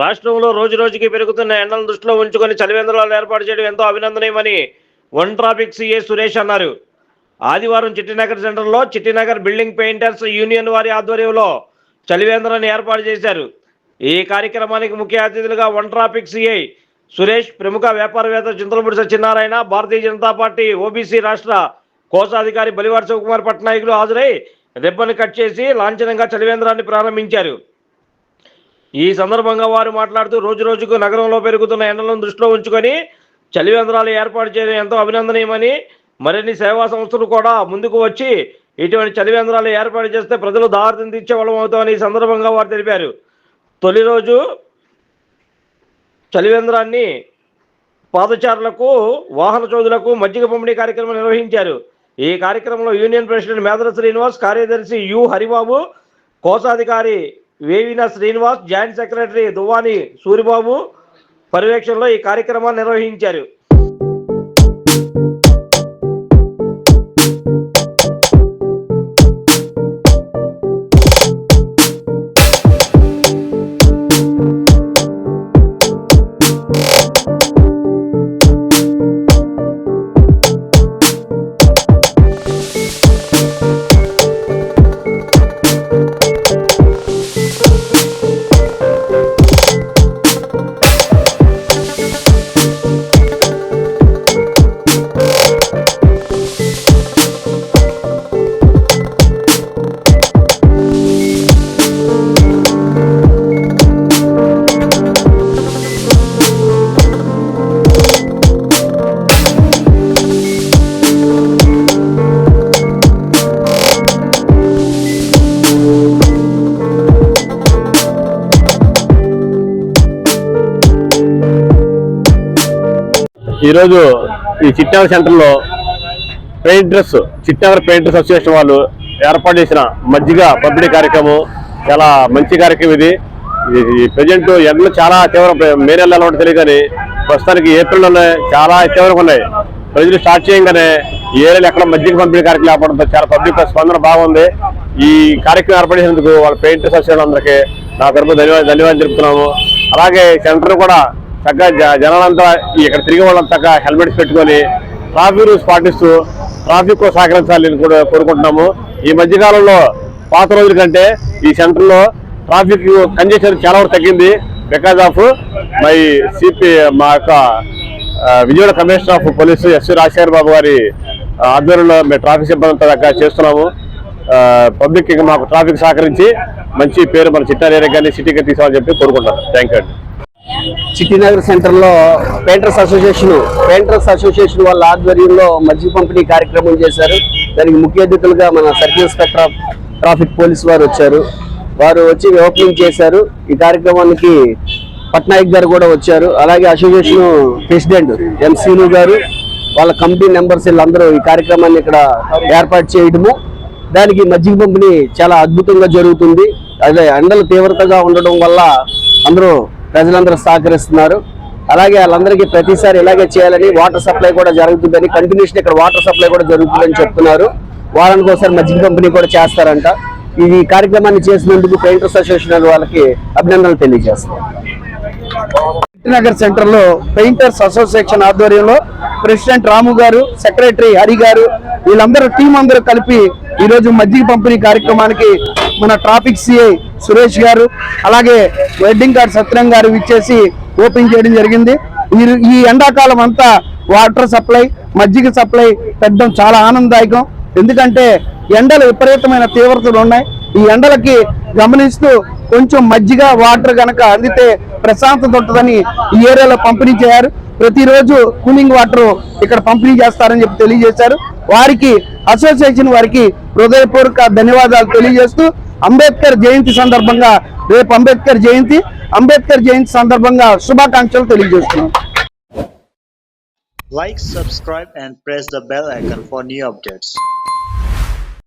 రాష్ట్రంలో రోజు రోజుకి పెరుగుతున్న ఎండలను దృష్టిలో ఉంచుకొని చలివేంద్రాలు ఏర్పాటు చేయడం ఎంతో అభినందనీయమని వన్ ట్రాఫిక్ సిఏ సురేష్ అన్నారు. ఆదివారం చిట్టినగర్ సెంటర్లో చిట్టినగర్ బిల్డింగ్ పెయింటర్స్ యూనియన్ వారి ఆధ్వర్యంలో చలివేంద్రాన్ని ఏర్పాటు చేశారు. ఈ కార్యక్రమానికి ముఖ్య అతిథులుగా వన్ ట్రాఫిక్ సిఐ సురేష్ ప్రముఖ వ్యాపారవేత్త చింతలపూడి సత్యనారాయణ భారతీయ జనతా పార్టీ ఓబీసీ రాష్ట్ర కోశాధికారి బలివార్ శివకుమార్ పట్నాయకులు హాజరై రిబ్బన్ కట్ చేసి లాంఛనంగా చలివేంద్రాన్ని ప్రారంభించారు. ఈ సందర్భంగా వారు మాట్లాడుతూ రోజు రోజుకు నగరంలో పెరుగుతున్న ఎండలను దృష్టిలో ఉంచుకొని చలివేంద్రాలు ఏర్పాటు చేయడం ఎంతో అభినందనీయమని మరిన్ని సేవా సంస్థలు కూడా ముందుకు వచ్చి ఇటువంటి చలివేంద్రాలు ఏర్పాటు చేస్తే ప్రజలు దారిని తీర్చే వాళ్ళం అవుతామని ఈ సందర్భంగా వారు తెలిపారు. తొలి రోజు చలివేంద్రాన్ని పాదచారులకు వాహన చోదులకు మజ్జిగ పంపిణీ కార్యక్రమం నిర్వహించారు. ఈ కార్యక్రమంలో యూనియన్ ప్రెసిడెంట్ మేదర శ్రీనివాస్ కార్యదర్శి యు హరిబాబు కోశాధికారి వేవిన శ్రీనివాస్ జాయింట్ సెక్రటరీ దువ్వాని సూరిబాబు పర్యవేక్షణలో ఈ కార్యక్రమాన్ని నిర్వహించారు. ఈరోజు ఈ చిట్టాగర్ సెంటర్లో పెయింటర్స్ చిట్టాగర్ పెయింటర్స్ అసోసియేషన్ వాళ్ళు ఏర్పాటు చేసిన మజ్జిగ పంపిణీ కార్యక్రమం చాలా మంచి కార్యక్రమం ఇది. ప్రజెంట్ ఎండలు చాలా తీవ్రం మే నెలలో ఉంటుంది తెలియదు కానీ ప్రస్తుతానికి ఏప్రిల్లోనే చాలా తీవ్రంగా ఉన్నాయి. ప్రజలు స్టార్ట్ చేయగానే ఈ ఏరియాలో ఎక్కడ మజ్జిగ పంపిణీ కార్యక్రమం ఏర్పడంతో చాలా పబ్లిక్ స్పందన బాగుంది. ఈ కార్యక్రమం ఏర్పాటు చేసినందుకు వాళ్ళ పెయింటర్స్ అసోసియేషన్ అందరికీ నా తరపు ధన్యవాదాలు ధన్యవాదాలు చెప్తున్నాము అలాగే సెంటర్ కూడా చక్కగా జ- జనాలంతా ఇక్కడ తిరిగే వాళ్ళంతా హెల్మెట్స్ పెట్టుకొని ట్రాఫిక్ రూల్స్ పాటిస్తూ ట్రాఫిక్ సహకరించాలి సహకరించాలని కూడా కోరుకుంటున్నాము. ఈ మధ్యకాలంలో పాత రోజుల కంటే ఈ సెంటర్లో ట్రాఫిక్ కంజెషన్ చాలా వరకు తగ్గింది. బికాజ్ ఆఫ్ మై సిపి మా యొక్క Vijayawada commissioner of police S V Rajasekhar Babu గారి ఆధ్వర్యంలో మేము ట్రాఫిక్ సిబ్బంది దగ్గర చేస్తున్నాము. పబ్లిక్ మాకు ట్రాఫిక్ సహకరించి మంచి పేరు మన చిట్టాల ఏరియా కానీ సిటీకి తీసుకోవాలని చెప్పి కోరుకుంటాను థ్యాంక్ యూ అండి. చిట్టినగర్ సెంటర్లో పెయింటర్స్ అసోసియేషన్ పెయింటర్స్ అసోసియేషన్ వాళ్ళ ఆధ్వర్యంలో మజ్జిగ పంపిణీ కార్యక్రమం చేశారు. దానికి ముఖ్య అతిథులుగా మన సర్కిల్ ఇన్స్పెక్టర్ ట్రాఫిక్ పోలీస్ వారు వచ్చారు. వారు వచ్చి ఓపెనింగ్ చేశారు. ఈ కార్యక్రమానికి పట్నాయక్ గారు కూడా వచ్చారు. అలాగే అసోసియేషన్ ప్రెసిడెంట్ ఎంసీలు గారు వాళ్ళ కమిటీ మెంబర్స్ వీళ్ళందరూ ఈ కార్యక్రమాన్ని ఇక్కడ ఏర్పాటు చేయడము. దానికి మజ్జిగ పంపిణీ చాలా అద్భుతంగా జరుగుతుంది. అదే ఎండలు తీవ్రతగా ఉండడం వల్ల అందరూ ప్రజలందరూ సహకరిస్తున్నారు. అలాగే వాళ్ళందరికీ ప్రతిసారి ఇలాగే చేయాలని వాటర్ సప్లై కూడా జరుగుతుందని కంటిన్యూషన్ ఇక్కడ వాటర్ సప్లై కూడా జరుగుతుందని చెప్తున్నారు. వారానికి ఒకసారి మజ్జిగ పంపిణీ కూడా చేస్తారంట. ఇది కార్యక్రమాన్ని చేసినందుకు పెయింటర్స్ అసోసియేషన్ వాళ్ళకి అభినందనలు తెలియజేస్తాం నగర్ సెంటర్లో పెయింటర్స్ అసోసియేషన్ ఆధ్వర్యంలో ప్రెసిడెంట్ రాము గారు సెక్రటరీ హరి గారు వీళ్ళందరూ టీం అందరూ కలిపి ఈ రోజు మజ్జిగ పంపిణీ కార్యక్రమానికి మన ట్రాఫిక్ సిఐ సురేష్ గారు అలాగే వెడ్డింగ్ కార్డ్ సత్యం గారు ఇచ్చేసి ఓపెన్ చేయడం జరిగింది. ఈ- ఎండాకాలం అంతా వాటర్ సప్లై మజ్జిగ సప్లై పెట్టడం చాలా ఆనందదాయకం. ఎందుకంటే ఎండలు విపరీతమైన తీవ్రతలు ఉన్నాయి. ఈ ఎండలకి గమనిస్తూ కొంచెం మజ్జిగ వాటర్ కనుక అందితే ప్రశాంతత ఉంటుందని ఈ ఏరియాలో పంపిణీ చేయారు. ప్రతిరోజు కూలింగ్ వాటర్ ఇక్కడ పంపిణీ చేస్తారని చెప్పి తెలియజేశారు. వారికి అసోసియేషన్ వారికి హృదయపూర్వక ధన్యవాదాలు తెలియజేస్తూ అంబేద్కర్ జయంతి సందర్భంగా రేపు అంబేద్కర్ జయంతి అంబేద్కర్ జయంతి సందర్భంగా శుభాకాంక్షలు తెలియజేస్తున్నాం. Like subscribe and press the bell icon for new updates